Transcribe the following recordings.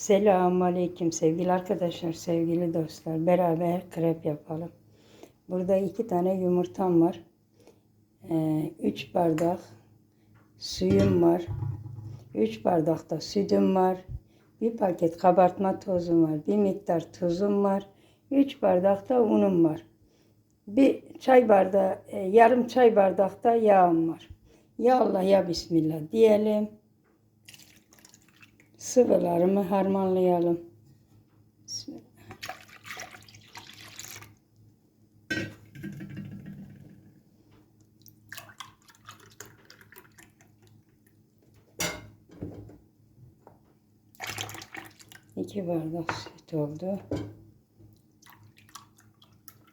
Selamun Aleyküm sevgili arkadaşlar, sevgili dostlar. Beraber krep yapalım. Burada iki tane yumurtam var. Ee, üç bardak suyum var. Üç bardak da sütüm var. Bir paket kabartma tozum var. Bir miktar tuzum var. Üç bardak da unum var. Bir çay bardağı, e, yarım çay bardakta yağım var. Ya Allah ya Bismillah diyelim. Sıvılarımı harmanlayalım. İki bardak süt oldu.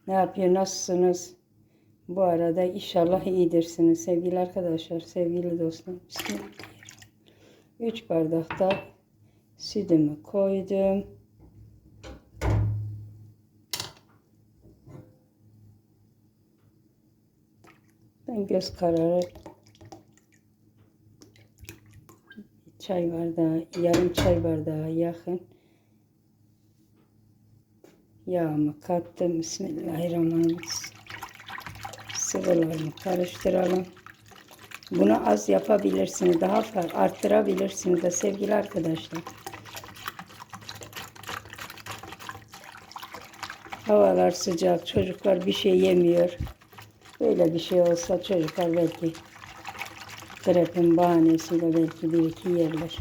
Ne yapıyor? Nasılsınız? Bu arada inşallah iyidirsiniz sevgili arkadaşlar, sevgili dostlar. Bismillah. 3 bardak da sütümü koydum. Ben göz kararı çay bardağı, yarım çay bardağı yakın yağımı kattım. Bismillahirrahmanirrahim. Sıvılarını karıştıralım. Bunu az yapabilirsiniz. Daha fazla arttırabilirsiniz de sevgili arkadaşlar. Havalar sıcak. Çocuklar bir şey yemiyor. Böyle bir şey olsa çocuklar belki krepin bahanesiyle belki bir iki yerler.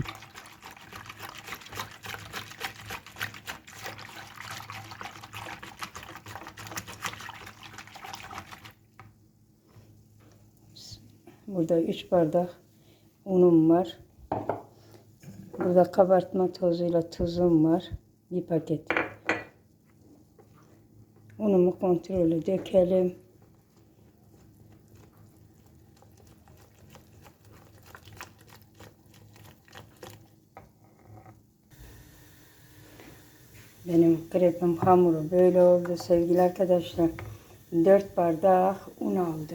Burada 3 bardak unum var. Burada kabartma tozuyla tuzum var. Bir paket. Unumu kontrolü dökelim. Benim krepim hamuru böyle oldu sevgili arkadaşlar. 4 bardak un aldı.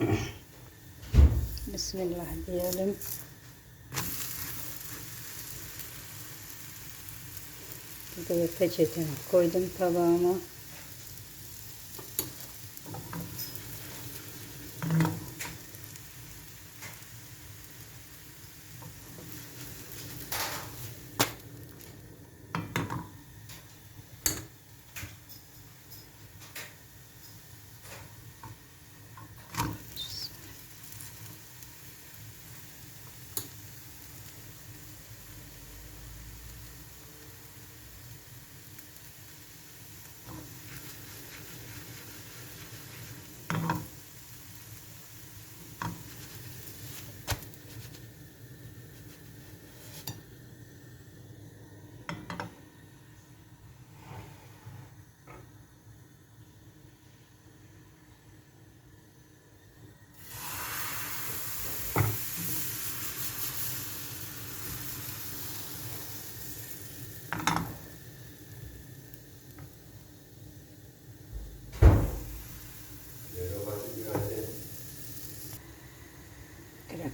Bismillah diyelim. Burada da peçetemi koydum tabağıma.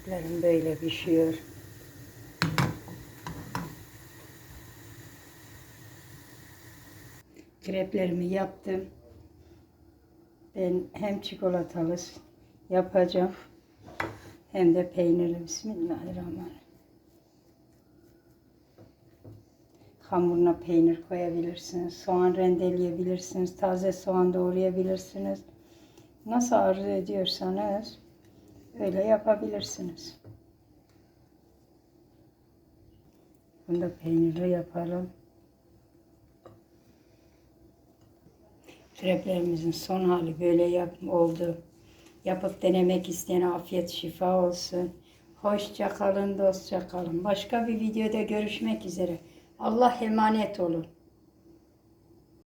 Kreplerim böyle pişiyor. Kreplerimi yaptım. Ben hem çikolatalı yapacağım hem de peynirli. Bismillahirrahmanirrahim. Hamuruna peynir koyabilirsiniz. Soğan rendeleyebilirsiniz. Taze soğan doğrayabilirsiniz. Nasıl arzu ediyorsanız öyle yapabilirsiniz. Bunu da peynirli yapalım. Kreplerimizin son hali böyle yap oldu. Yapıp denemek isteyene afiyet şifa olsun. Hoşça kalın, dostça kalın. Başka bir videoda görüşmek üzere. Allah emanet olun.